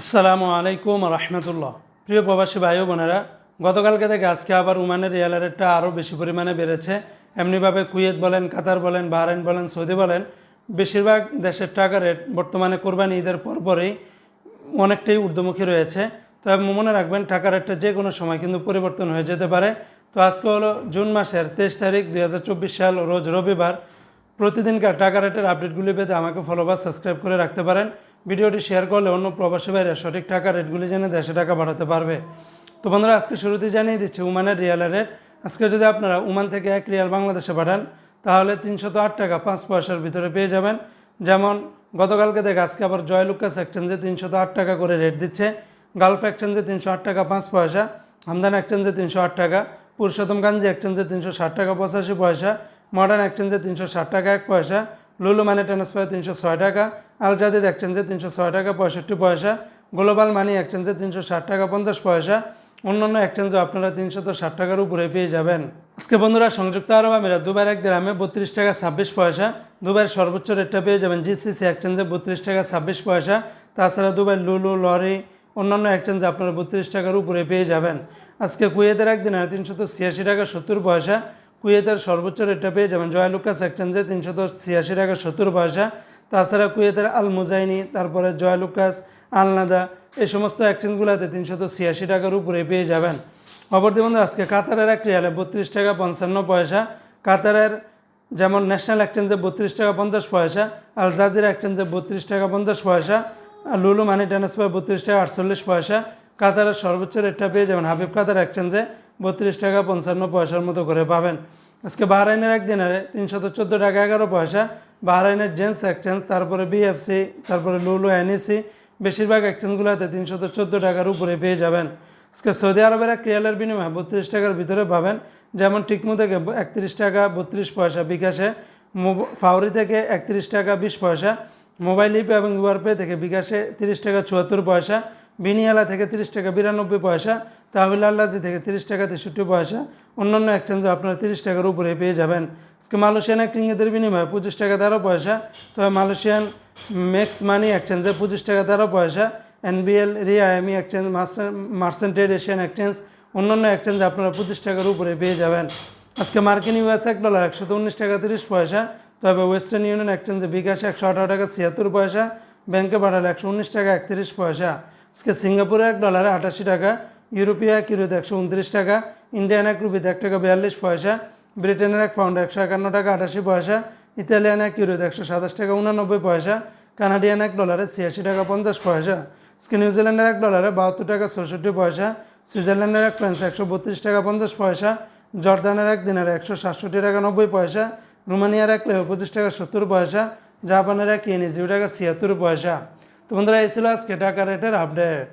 আসসালামু আলাইকুম রহমতুল্লাহ। প্রিয় প্রবাসী ভাই বোনেরা, গতকালকে থেকে আজকে আবার উমানের রিয়ালের রেটটা আরও বেশি পরিমাণে বেড়েছে। এমনিভাবে কুয়েত বলেন, কাতার বলেন, বাহরাইন বলেন, সৌদি বলেন, বেশিরভাগ দেশের টাকা রেট বর্তমানে কোরবানি ঈদের পরপরই অনেকটাই ঊর্ধ্বমুখী রয়েছে। তবে মনে রাখবেন, টাকা রেটটা যে কোনো সময় কিন্তু পরিবর্তন হয়ে যেতে পারে। তো আজকে হলো জুন মাসের তেইশ তারিখ দু হাজার চব্বিশ সাল, রোজ রবিবার। প্রতিদিনকার টাকা রেটের আপডেটগুলি পেতে আমাকে ফলো বা সাবস্ক্রাইব করে রাখতে পারেন। ভিডিওটি শেয়ার করলে অন্য প্রবাসী ভাইরা সঠিক টাকা রেটগুলি জেনে দেশে টাকা বাড়াতে পারবে। তো বন্ধুরা, আজকে শুরুতেই জানিয়ে দিচ্ছি, উমানের রিয়ালের রেট। আজকে যদি আপনারা উমান থেকে এক রিয়াল বাংলাদেশে পাঠান, তাহলে তিনশত আট টাকা পাঁচ পয়সার ভিতরে পেয়ে যাবেন। যেমন, গতকালকে দেখে আজকে আবার জয়লুকাস এক্সচেঞ্জে তিনশত আট টাকা করে রেট দিচ্ছে। গালফ এক্সচেঞ্জে তিনশো আট টাকা পাঁচ পয়সা। হামদান এক্সচেঞ্জে তিনশো আট টাকা। পুরুষোত্তম গাঞ্জি এক্সচেঞ্জে তিনশো ষাট টাকা পঁচাশি পয়সা। মডার্ন এক্সচেঞ্জে তিনশো ষাট টাকা এক পয়সা। লুলু মানি ট্রান্সফার তিনশো ছয় টাকা। আল জাদিদ এক্সচেঞ্জে তিনশো ছয় টাকা, পঁয়ষট্টি পয়সা। গ্লোবাল মানি এক্সচেঞ্জে তিনশো ষাট টাকা, পঞ্চাশ পয়সা। অন্যান্য এক্সচেঞ্জও আপনারা তিনশত ষাট টাকার উপরে পেয়ে যাবেন। আজকে বন্ধুরা, সংযুক্ত আরব আমিরাত দুবার এক গ্রামে বত্রিশ টাকা ছাব্বিশ পয়সা। দুবাইয়ের সর্বোচ্চ রেটটা পেয়ে যাবেন জিসিসি এক্সচেঞ্জে বত্রিশ টাকা ছাব্বিশ পয়সা। তাছাড়া দুবাই লুলু, লরি, অন্যান্য এক্সচেঞ্জে আপনারা বত্রিশ টাকার উপরে পেয়ে যাবেন। আজকে কুয়েতের একদিনে তিনশত ছিয়াশি টাকা সত্তর পয়সা। কুয়েতের সর্বোচ্চ রেটটা পেয়ে যাবেন জয়লুকাস এক্সচেঞ্জে তিনশত ছিয়াশি টাকা সত্তর পয়সা। তাছাড়া কুয়েতের আল মুজাইনি তারপরে জয়লুকাস আলনাদা, এই সমস্ত এক্সচেঞ্জগুলোতে তিনশত ছিয়াশি টাকার উপরে পেয়ে যাবেন। অপরদি বন্ধু, আজকে কাতারের এক রিয়ালে বত্রিশ টাকা পঞ্চান্ন পয়সা, কাতারের যেমন ন্যাশনাল এক্সচেঞ্জে বত্রিশ টাকা পঞ্চাশ পয়সা, আল জাজিরা এক্সচেঞ্জে বত্রিশ টাকা পঞ্চাশ পয়সা, আর লুলু মানি ট্রান্সফার বত্রিশ টাকা আটচল্লিশ পয়সা, কাতারের সর্বোচ্চ রেটটা পেয়ে যাবেন হাবিব কাতার এক্সচেঞ্জে বত্রিশ টাকা পঞ্চান্ন পয়সার মতো করে পাবেন। আজকে বাহরাইনের একদিনের তিনশত চোদ্দ টাকা এগারো পয়সা বাহরাইনের জেন্টস এক্সচেঞ্জ, তারপরে বিএফসি, তারপরে লুলু, এনইসি, বেশিরভাগ এক্সচেঞ্জগুলোতে তিনশত চোদ্দ টাকার উপরে পেয়ে যাবেন। আজকে সৌদি আরবের এক রিয়ালের বিনিময়ে বত্রিশ টাকার ভিতরে পাবেন। যেমন টিকমু থেকে একত্রিশ টাকা বত্রিশ পয়সা বিকাশে ফাউরি থেকে একত্রিশ টাকা বিশ পয়সা, মোবাইল ইপ এবং ইউআর পে থেকে বিকাশে তিরিশ টাকা চুয়াত্তর পয়সা বিনিয়ালা থেকে তিরিশ টাকা বিরানব্বই পয়সা, তাহবিল আল্লাজি থেকে তিরিশ টাকা তেষট্টি পয়সা। অন্যান্য এক্সচেঞ্জে আপনারা তিরিশ টাকার উপরে পেয়ে যাবেন। আজকে মালয়েশিয়ান এক বিনিময়ে পঁচিশ টাকা তেরো পয়সা তবে মালয়েশিয়ান মেক্স মানি এক্সচেঞ্জে পঁচিশ টাকা তেরো পয়সা। এনবিএল, রিয়া এমি এক্সচেঞ্জ মার্সেন্টেড এশিয়ান এক্সচেঞ্জ, অন্যান্য এক্সচেঞ্জে আপনারা পঁচিশ টাকার উপরে পেয়ে যাবেন। আজকে মার্কিন ইউএস এক ডলার একশো উনিশ টাকা তিরিশ পয়সা, তবে ওয়েস্টার্ন ইউনিয়ন এক্সচেঞ্জে বিকাশে একশো আঠারো টাকা ছিয়াত্তর পয়সা, ব্যাংকে পাঠালে একশো উনিশ টাকা একত্রিশ পয়সা। আজকে সিঙ্গাপুরে এক ডলারে আটাশি টাকা, ইউরোপীয় এক ইউরোতে একশো উনত্রিশ টাকা, ইন্ডিয়ান এক রুপিতে এক টাকা বিয়াল্লিশ পয়সা, ব্রিটেনের এক পাউন্ড একশো একান্ন টাকা আটাশি পয়সা, ইতালিয়ান এক ইউরোতে একশো সাতাশ টাকা উনানব্বই পয়সা, কানাডিয়ান এক ডলারে ছিয়াশি টাকা পঞ্চাশ পয়সা। আজকে নিউজিল্যান্ডের এক ডলারে বাহাত্তর টাকা চৌষট্টি পয়সা, সুইজারল্যান্ডের এক ফ্রান্স একশো বত্রিশ টাকা পঞ্চাশ পয়সা, জর্দানের এক দিনের একশো সাতষট্টি টাকা নব্বই পয়সা, রোমানিয়ার এক পঁচিশ টাকা সত্তর পয়সা, জাপানের এক ইয়েনি জিরো টাকা ছিয়াত্তর পয়সা। তো বন্ধুরা এই ছিল আজকে টাকা রেটের আপডেট